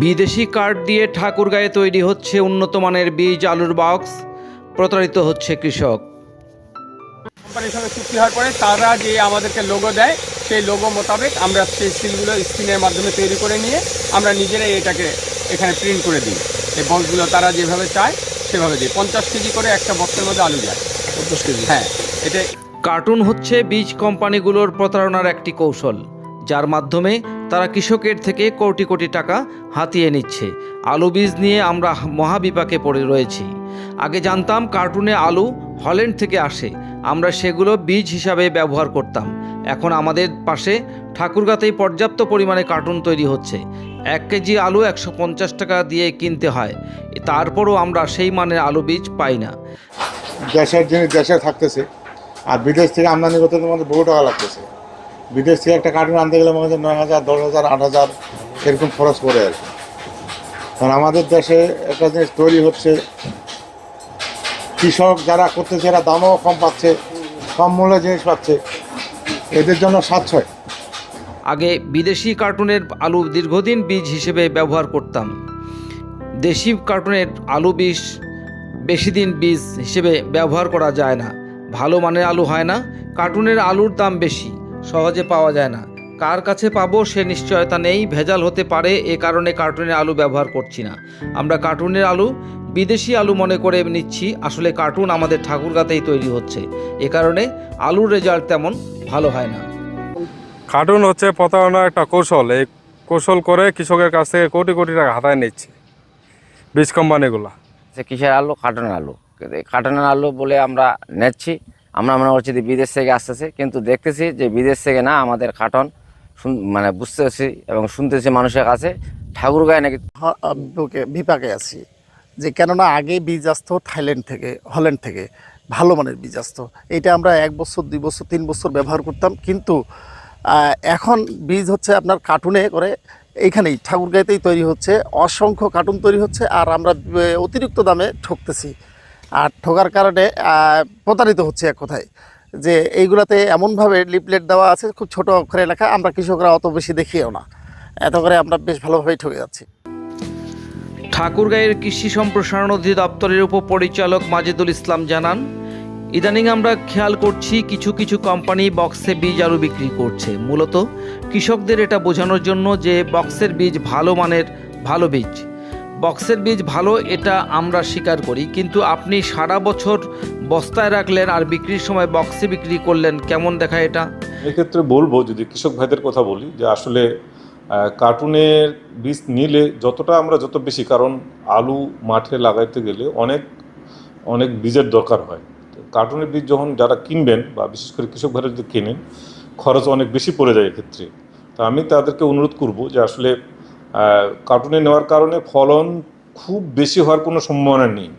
বিদেশি কার্ড দিয়ে ঠাকুরগাঁয়ে তৈরি হচ্ছে উন্নত মানের বীজ আলুর বক্স প্রতারিত হচ্ছে কৃষক। কোম্পানির সঙ্গে চুক্তি হওয়ার পরে তারা যে আমাদেরকে লোগো দেয় সেই লোগো মোতাবেক আমরা সেই সিলগুলো স্ক্রিনের মাধ্যমে তৈরি করে নিয়ে আমরা নিজেরাই এটাকে এখানে প্রিন্ট করে দিই। এই বক্সগুলো তারা যেভাবে চায় সেভাবে দিই। পঞ্চাশ কেজি করে একটা বক্সের মধ্যে আলু যায়। পঞ্চাশ কেজি? হ্যাঁ এটা কার্টুন হচ্ছে বীজ কোম্পানিগুলোর প্রতারণার একটি কৌশল যার মাধ্যমে তারা কৃষকের থেকে কোটি কোটি টাকা হাতিয়ে নিচ্ছে। আলু বীজ নিয়ে আমরা মহাবিপাকে পড়ে রয়েছি। আগে জানতাম কার্টুনে আলু হল্যান্ড থেকে আসে। আমরা সেগুলো বীজ হিসাবে ব্যবহার করতাম। এখন আমাদের পাশে ঠাকুরগাতেই পর্যাপ্ত পরিমাণে কার্টুন তৈরি হচ্ছে। এক কেজি আলু একশো পঞ্চাশ টাকা দিয়ে কিনতে হয়। তারপরও আমরা সেই মানের আলু বীজ পাই না। দেশের জিনিস দেশে থাকতেছে। আর বিদেশ থেকে আমদানি করতে তো আমাদের বহু টাকা লাগতেছে। বিদেশ থেকে একটা কার্টুন আনতে গেলে আমাদের নয় হাজার, দশ হাজার, আট হাজার এরকম খরচ পড়ে আর কি। কারণ আমাদের দেশে একটা জিনিস তৈরি হচ্ছে, কৃষক যারা করতেছে এরা দামও কম পাচ্ছে, কম মূল্যে জিনিস পাচ্ছে, এদের জন্য সাশ্রয়। আগে বিদেশি কার্টুনের আলু দীর্ঘদিন বীজ হিসেবে ব্যবহার করতাম। দেশি কার্টুনের আলু বীজ বেশি দিন বীজ হিসেবে ব্যবহার করা যায় না। ভালো মানের আলু হয় না, কার্টুনের আলুর দাম বেশি। সহজে পাওয়া যায় না। কার কাছে পাবো সে নিশ্চয়তা নেই ভেজাল হতে পারে এ কারণে কার্টুনের আলু ব্যবহার করছি না। আমরা কার্টুনের আলু বিদেশি আলু মনে করে নিচ্ছি আসলে কার্টুন আমাদের ঠাকুরগাতেই তৈরি হচ্ছে। এ কারণে আলুর রেজাল্ট তেমন ভালো হয় না। কার্টুন হচ্ছে প্রতারণার একটা কৌশল। এই কৌশল করে কৃষকের কাছ থেকে কোটি কোটি টাকা হাতায় নিচ্ছে বীজ কোম্পানিগুলো। সে কিসের আলু? কার্টনের আলু। কিন্তু এই কার্টনের আলু বলে আমরা নেচ্ছি। আমরা মনে করছি বিদেশ থেকে আসতেছে, কিন্তু দেখতেছি যে বিদেশ থেকে না আমাদের কার্টন শুন- মানে বুঝতেছি এবং শুনতেছি মানুষের কাছে ঠাকুরগাঁয়ে নাকি হ- বিপাকে- আছি। যে কেননা আগে বীজ আসতো থাইল্যান্ড থেকে, হল্যান্ড থেকে, ভালো মানের বীজ আসতো। এটা আমরা এক বছর, দুই বছর, তিন বছর ব্যবহার করতাম, কিন্তু এখন বীজ হচ্ছে আপনার কার্টুনে করে এইখানেই ঠাকুরগাঁয়েতেই তৈরি হচ্ছে, অসংখ্য কার্টুন তৈরি হচ্ছে, আর আমরা অতিরিক্ত দামে ঠকতেছি। আর ঠকার কারণে প্রতারিত হচ্ছে এক কথায় যে এইগুলাতে এমনভাবে লিপলেট দেওয়া আছে, খুব ছোট অক্ষরে লেখা, আমরা কৃষকরা অত বেশি দেখিও না। এত করে আমরা বেশ ভালোভাবেই ঠকে যাচ্ছি। ঠাকুরগাঁয়ের কৃষি সম্প্রসারণ অধিদপ্তরের উপপরিচালক মাজেদুল ইসলাম জানান, ইদানিং আমরা খেয়াল করছি কিছু কিছু কোম্পানি বক্সে বীজ আলু বিক্রি করছে। মূলত কৃষকদের এটা বোঝানোর জন্য যে বক্সের বীজ ভালো মানের, ভালো বীজ। বক্সের বীজ ভালো, এটা আমরা স্বীকার করি। কিন্তু আপনি সারা বছর বস্তায় রাখলেন আর বিক্রির সময় বক্সে বিক্রি করলেন, কেমন দেখায় এটা? এক্ষেত্রে বলব, যদি কৃষক ভাইদের কথা বলি, যে আসলে কার্টুনের বীজ নিলে যতটা আমরা যত বেশি, কারণ আলু মাঠে লাগাইতে গেলে অনেক অনেক বীজের দরকার হয়। কার্টুনের বীজ যখন যারা কিনবেন, বা বিশেষ করে কৃষক ভাইরা যদি কেনেন, খরচ অনেক বেশি পড়ে যায় এক্ষেত্রে। তা আমি তাদেরকে অনুরোধ করব যে আসলে কার্টুনে নেওয়ার কারণে ফলন খুব বেশি হওয়ার কোনো সম্ভাবনা নেই।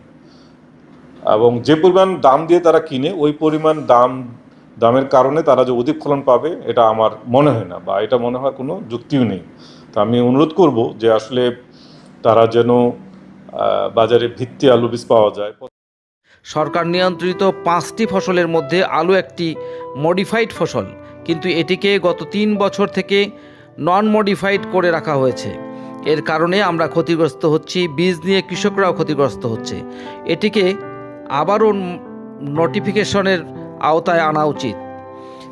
এবং যে পরিমাণ দাম দিয়ে তারা কিনে, ওই পরিমাণ দাম, দামের কারণে তারা যে অধিক ফলন পাবে, এটা আমার মনে হয় না বা এটা মনে হওয়ার কোনো যুক্তিও নেই। তো আমি অনুরোধ করব যে আসলে তারা যেন বাজারে ভিত্তি আলু বীজ পাওয়া যায়। সরকার নিয়ন্ত্রিত পাঁচটি ফসলের মধ্যে আলু একটি মডিফাইড ফসল, কিন্তু এটিকে গত তিন বছর থেকে নন মডিফাইড করে রাখা হয়েছে। এর কারণে আমরা ক্ষতিগ্রস্ত হচ্ছি, বীজ নিয়ে কৃষকরাও ক্ষতিগ্রস্ত হচ্ছে। এটিকে আবারও নোটিফিকেশনের আওতায় আনা উচিত।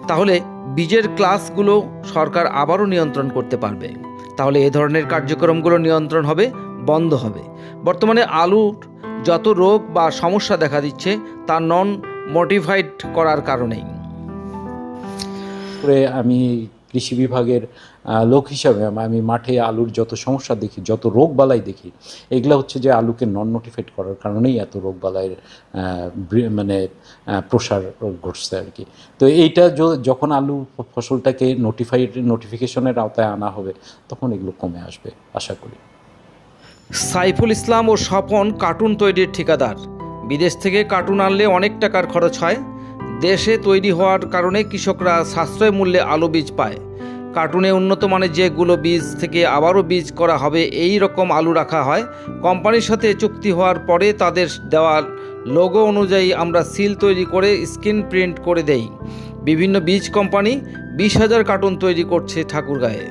তাহলে বীজের ক্লাসগুলো সরকার আবারও নিয়ন্ত্রণ করতে পারবে। তাহলে এ ধরনের কার্যক্রমগুলো নিয়ন্ত্রণ হবে, বন্ধ হবে। বর্তমানে আলুর যত রোগ বা সমস্যা দেখা দিচ্ছে, তা নন মডিফাইড করার কারণেই। আমি কৃষি বিভাগের লোক হিসাবে আমি মাঠে আলুর যত সমস্যা দেখি, যত রোগ বালাই দেখি, এগুলো হচ্ছে যে আলুকে নন নোটিফাইড করার কারণেই এত রোগ বালাইয়ের মানে প্রসার ঘটছে আর কি। তো এইটা যখন আলু ফসলটাকে নোটিফাইড নোটিফিকেশনের আওতায় আনা হবে, তখন এগুলো কমে আসবে, আশা করি। সাইফুল ইসলাম ও স্বপন কার্টুন তৈরির ঠিকাদার। বিদেশ থেকে কার্টুন আনলে অনেক টাকার খরচ হয়। দেশে তৈরি হওয়ার কারণে কৃষকরা সাশ্রয় মূল্যে আলু বীজ পায়। কার্টুনে উন্নত মানের যেগুলো বীজ থেকে আবারও বীজ করা হবে, এই রকম আলু রাখা হয়। কোম্পানির সাথে চুক্তি হওয়ার পরে তাদের দেওয়া লোগো অনুযায়ী আমরা সিল তৈরি করে স্ক্রিন প্রিন্ট করে দেই। বিভিন্ন বীজ কোম্পানি বিশ হাজার কার্টুন তৈরি করছে ঠাকুরগাঁয়ে।